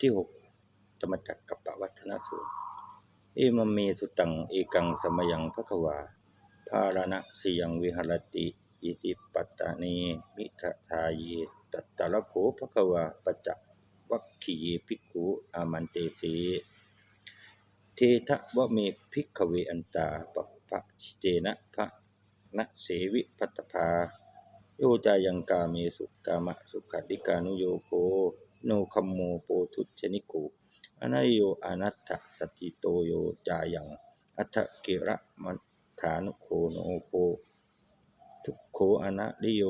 ที่หกธรรมจักรกับปวัฒนสูตรเอมเมสุตังเอกังสมยังพระควาภารณะสิยังวิหรติอิติปัตตานีมิททาเยตัตตะระโขภะควาปัจจวัคคีเยภิกขุอามันเตสีเททะวะเมภิกขเวอันตาปะปะชิเตนะภะนะเสวิพัตภาโยจายังกาเมสุกามะสุขัดดิกานุโยโค โนคัมโมโปทุชนิโกอนัยโยอนัตถสติโตโยจายัง อัตถกิระมัฐานุโคโนโคทุกโคอนัริโย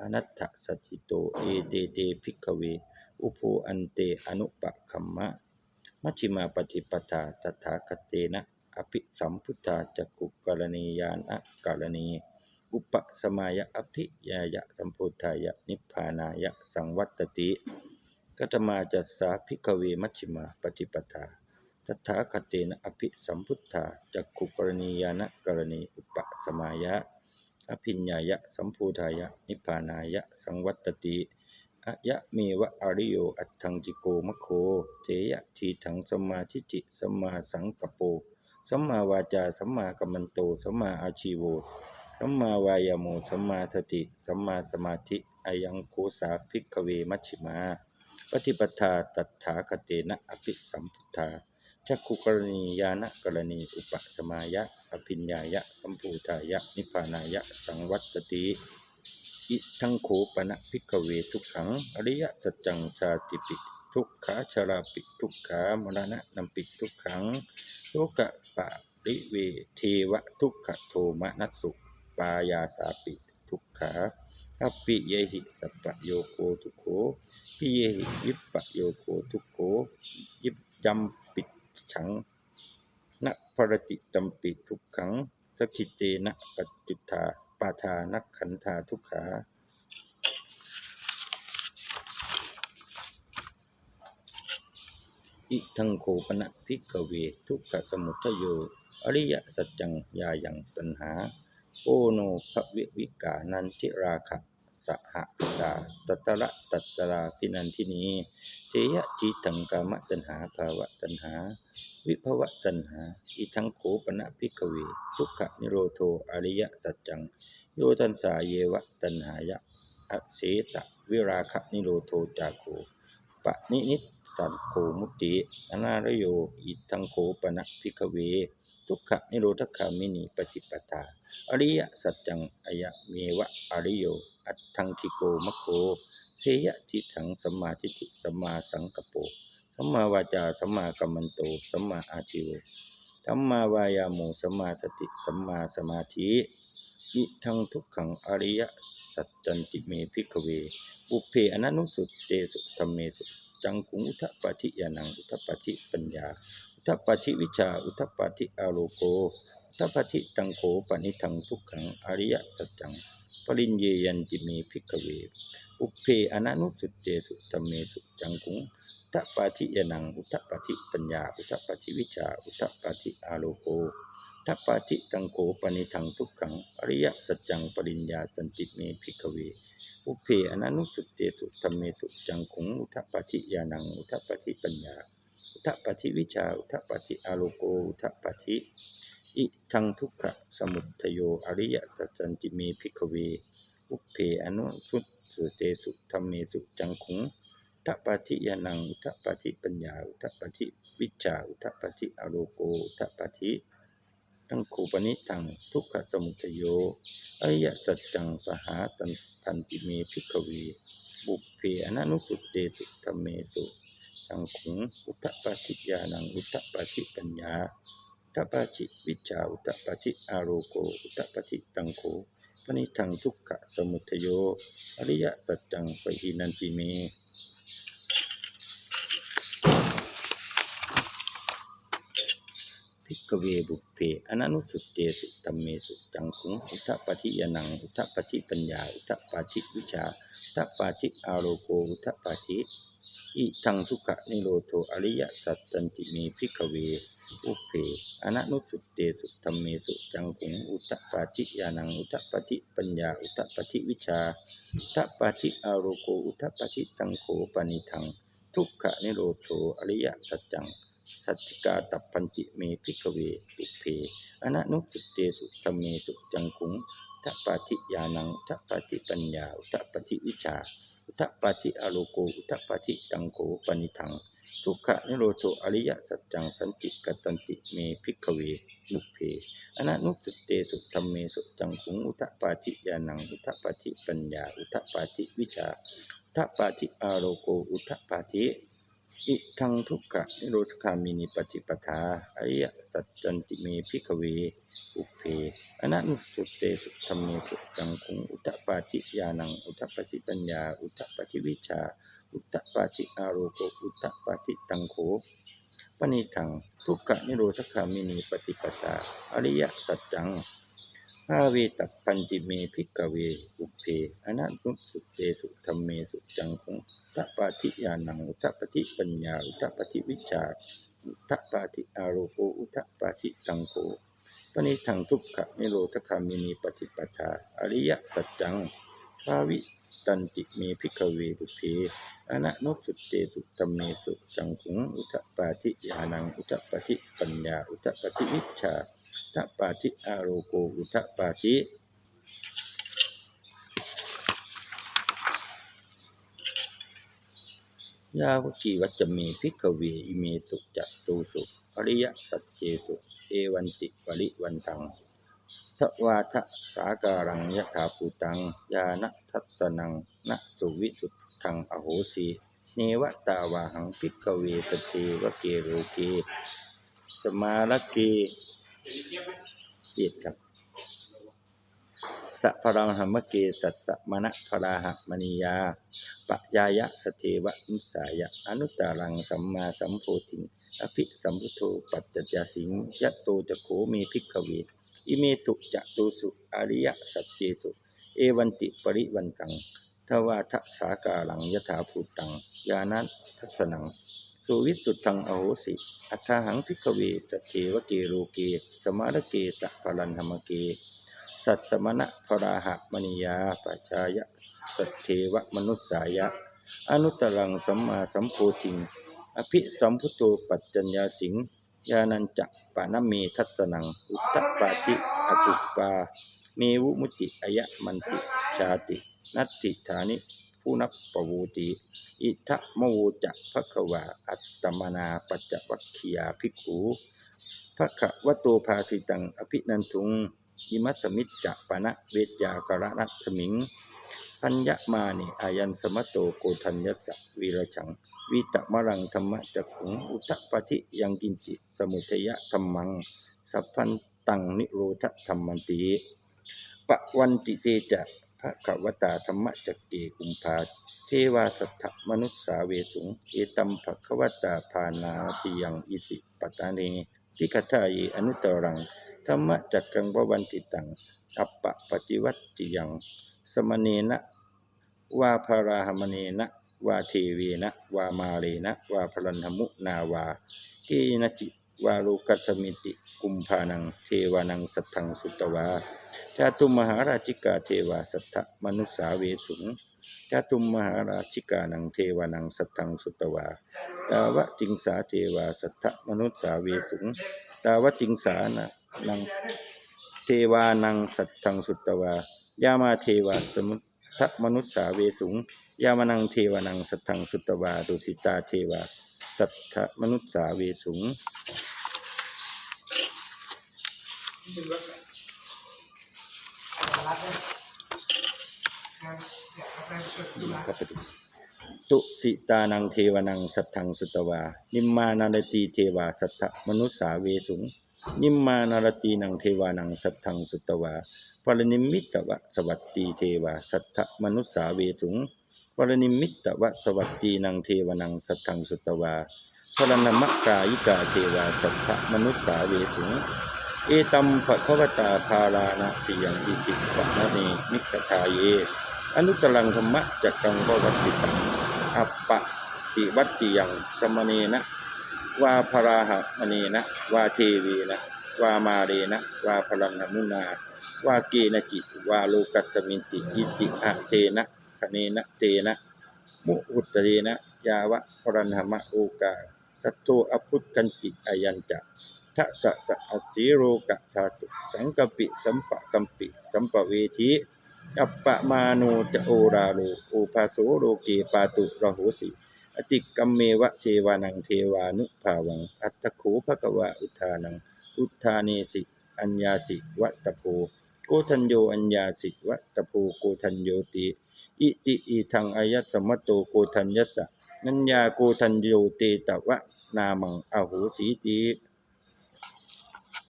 อนัตถสติโตเอเตเตภิกเว อุโพอันเตอนุปะคัมมะ มัชฌิมาปฏิปทาตถาคตเตนะ อภิสัมพุทธาจักกุกรณียานะกรณี อุปสมายะอภิยายะสัมพุทธายะนิพพานายะสังวัตติ กัตมาจัสสาภิกเวมัชฌิมาปฏิปทาตถาคตเตนะอภิสัมพุทธาจักกุกรณียานะกรณีอุปสมายะ อภิญญายะ สัมพุทายะ นิพพานายะ สังวัตติอะยะเมวะอริโยอัตถังจิโกมะโคเจยะทีถังสมาทิฏฐิสมาสังกปโปสัมมาวาจาสัมมากัมมันโตสัมมาอาชีโวสัมมาวายโมสัมมาสติสัมมาสมาธิอายังโคสาภิกขเวมัชฌิมา ปฏิปทาตัฏฐาคเตนะอภิสัมพุทธาจักขุกรณียานะกรณี อุปสมายะ อภิญญายะ สัมภูทายะ นิพานายะ สังวัตติอิทังโขปนะพิกเวทุกขัง อริยสัจจังชาติปิทุกขาชราปิทุกขามรณะนัมปิทุกขังโลกะปะริเวเทวะทุกขโทมนัสสุปายาสาปิทุกขา อัปปิเยหิสัพพะโยโคทุโขปิเยหิวิปะโยโคทุโขยิบจำปิดฉังนะภรติจัมปิดทุกขังสกิเจนะปัจจุธาปาทานักขันธาทุกขาอิทังโคปนะพิกเว ทุกขสมุทโย อริยสัจจังยาอยังตัณหา โอโนภวิวิกานันทิราคะสหตาตัตระตัตราพินันทินีเจยะจิตังกามตัณหาภาวะตัณหา วิภวะตัณหา อิทังโคปนะพิกเวทุกขนิโรโทอริยสัจจัง โยตันสาเยวะตัณหายะอเสสะวิราคะนิโรโทจาโคปะนินิ สันโคมุติอนารโยอิทังโคปนะพิกเว ทุกขนิโรธคามินีปฏิปทา อริยสัจจังอายะเมวะอริโย อัตถังคิโกมะโคเสยะทิถังสัมมาทิฏฐิสัมมาสังกปโปสัมมาวาจาสัมมากัมมันโตสัมมาอาชีวสัมมาวายาโมสัมมาสติสัมมาสมาธิอิทังทุกขังอริย สัจจันติเมพิกเว อุเพอนันุสุตเตสุธรรมเมสุ จังกุงอุทปปฏิยานัง อุทปปฏิปัญญา อุทปปฏิวิชา อุทปปฏิอาโลโก อุทปปฏิตังโขปนิทังทุกขังอริยสัจจัง ปริญเยยันติเมพิกเว อุเพอนันุสุตเตสุธรรมเมสุ จังกุงอุทปปฏิยานัง อุทปปฏิปัญญา อุทปปฏิวิชา อุทปปฏิอาโลโก ทัปปาจิตังโขปนิทังทุกขัง อริยสัจจังปริญญาสันติเมพิกเวอุเพอนันุสุตเตสุธรรมเมสุจังขุงอุทปปฏิยานังอุทปปฏิปัญญา อุทปปฏิวิชาอุทปปฏิอาโลโกอุทปปฏิอิทังทุกขะสมุทโยอริยสัจจันติเมพิกเวอุเพอนุสุตเตสุธรรมเมสุจังขุงอุทปปฏิยานังอุทปปฏิปัญญาอุทปปฏิวิชาอุทปปฏิอาโลโกอุทปปฏิ ตังคูปนิตังทุกขสมุทโยอริยสัจจังสหาตันตันติเมพิกเวบุพเพอนันุสุตเตสุธรรมเมสุสังขุงอุตตปาทิยานังอุตตปาทิปัญญาอุตตปาทิวิชาอุตตปาทิอาโรโกอุตตปาทิตังโคปนิทังทุกขสมุทโยอริยสัจจังปะหินันติเม พิกเวบุเพอนันุสุเตสุตัมเมสุจังคุงอุทธปฏิยนังอุทธปฏิปัญญาอุทธปฏิวิชาอุทธปฏิอาโรโกอุทธปฏิอิทังทุกขนิโรโทอริยสัจจันติเมพิกเวบุเพอนันุสุเตสุตัมเมสุจังคุงอุทธปฏิยานังอุทธปฏิปัญญาอุทธปฏิวิชาอุทธปฏิอาโรโกอุทธปฏิตังโขปนิทัง ทุกขะนิโรโธอริยสัจจัง สัจจิกาตัปปัญจิเมพิกเวปุเพอนันุสุเตสุธรรมเมสุจังคุงทัปปาทิยานังทัปปิปัญญาอุทัปปิวิชาอุทัปปิอโลโกอุทัปปิตังโกปนิทัง ทุกขะนิโรโธอริยสัจจังสันจิกตันติเมพิกเวปุเพอนันุสุเตสุธรรมเมสุจังคุงอุทปาทิยานังอุทปาทิปัญญา อุทปาทิวิชา อุทปปาทิอาโรโกอุทปปาทิ อิทังทุกขะนิโรธคามินิปฏิปทาอริยสัจจันติเมพิกเวอุเพอนันสุเตสุธรรมเมสุจังคุงอุทปปาทิญาณังอุทปปาทิปัญญา อุทปปาทิวิชา อุทปปาทิอารโกอุทปปาทิตังโขปณิทังทุกขะนิโรธคามินิปฏิปทาอริยสัจจังาเวตัปันติเมพิกเวอุเพอนันตุสุเตสุธรรมเมสุจังคงทัปปาทิยานังอุทัปปิปัญญาอุทัปปิวิชาอุทัปปาทิอาโรโกอุทัปปาทิตังโกปณิทังทุกขะนิโรธคามินีปฏิปทาอริยสัจจังภาวิตันติเมพิกเวอุเพอนันตุสุเตสุธรรมเมสุจังคงอุทัปาทิยานังอุทัปปติปัญญาอุทัปปติวิชา ทัปาทิอาโรโกอุทปาทิยาวกีวัจจเมพิกเวอิเมสุจัตตูสุอริยสัจเจสุ เอวันติปริวันตังสวาทะสาการังยถาภูตัง ยานะทัสนังนะสุวิสุทธังอโหสีเนวตาวาหังพิกเวปเทวเกโรเก สมาลเก เอียดครับสัพรังหัมมเกสัสมณะพราหะมณียาปะยายะสเทวะนุสายะ อนุตตรังสัมมาสัมโพธิงอภิสัมพุทโธปัจจยสิงยะโตจะโขเมพิกขเวอิเมสุจะตุสุอริยสัจเจสุ เอวันติปริวันตังทวาทสาการังยถาภูตัง ยานัทัสนัง สุวิสุทธังอโหสิ อัฏฐหังพิกเวสเทวเกโรเก สมารเกสะพลันธรรมเก สัตสมณะพราหะมณียาปัจจายะ สัทเทวมนุสสายะ อนุตตรังสัมมาสัมโพธิง อภิสัมพุโธปัจจัญญาสิงยานันจะปานเมทัสนัง อุตตปาติอตุปา เมวุมุติอายะมันติชาติ นัตติฐานิ ผู้นับปวูติ อิทะมโวจะภะคะวาอัตตมนาปัจจวัคคียาภิกขุภะคะวะโตภาสิตังอภินันทุงอิมัสมิจจะปะนะเวทยากระนัสมิง พัญญมานิอายันสมโตโกทัญญสวีรชัง วิตะมรังธรรมจักขุงอุทปฏิยังกินจิสมุทยะธรรมัง สัพพันตังนิโรธธรรมันติปะวันติเตจะ พระขวตาธรรมจักเกกุมภาเทวาสัทธมนุษสาเวสุงเอตัมภะควตาภานาทิยังอิสิปตาเนทิคทายอนุตรังธรรมจักกังววันติตังอัปปะปฏิวัติยัง สมเนนะวาภาราหมเนนะวาเทเวนะวามาเรนะวาพลันธมุนาวาเกนจิ วาโลกัสสมิติกุมภานังเทวานังสัทธังสุตวาจาตุมมหาราชิกาเทวาสัทธมนุสสาเวสุงจาตุมมหาราชิกานังเทวานังสัทธังสุตวาตาวะจิงสาเทวาสัทธมนุสสาเวสุงตาวะจิงสานะนังเทวานังสัทธังสุตตวายามาเทวาสมุทะมนุสสาเวสุงยามานังเทวานังสัทธังสุตตวาดุสิตาเทวา สัทธมนุสสาเวสุงเป็นรถแบบรับเลยครับเดี๋ยวเอาไปเปิดดูนะครับปฏิตุสิตานังเทวานังสัทธังสุตตวา นิมมานารตีเทวาสัทธมนุสสาเวสุง นิมมานารตีนังเทวานังสัทธังสุตตวาปรนิมมิตวะสวัตตีเทวาสัทธมนุสสาเวสุงป รนิมิตวะสวัตตีนังเทวนังสัทธังสุตวาพรณมกายิกาเทวาสัทธมนุสสาเวสุงเอตัมภะคะวตาภารานะสิยังอิสิปะนะเนมิกทาเย อนุตรังธรรมะจักกังววัตติตังอัปปะติวัตติยังสมเนนะวาภราหะมเนนะวาเทวีนะวามาเรนะวาพลันมุนาวาเกนจิวาโลกัสมินติอิติอะเตนะ คเนนะเตนะ มุอุตรีนะ ยาวะพรันหมะโอกา สัตโตอพุทกันจิอายัญจะทะสะสะอสีโรกะธาตุสังกปิสัมปะกัมปิ สัมปะเวทีอัปปะมาโนจะโอราโลโอภาโสโลเกปาตุระโหสิอติกัมเมวะเทวานังเทวานุภาวัง อัตถโขภะกวะอุทานัง อุทาเนสิ อัญญาสิวัตโพโกทัญโยอัญญาสิวัตตโพโกทัญโยติ อิติอิทังอายัสสมตโตโกทัญญัสสะนัญญาโกทัญโยเตตวะนามังอโหสีติ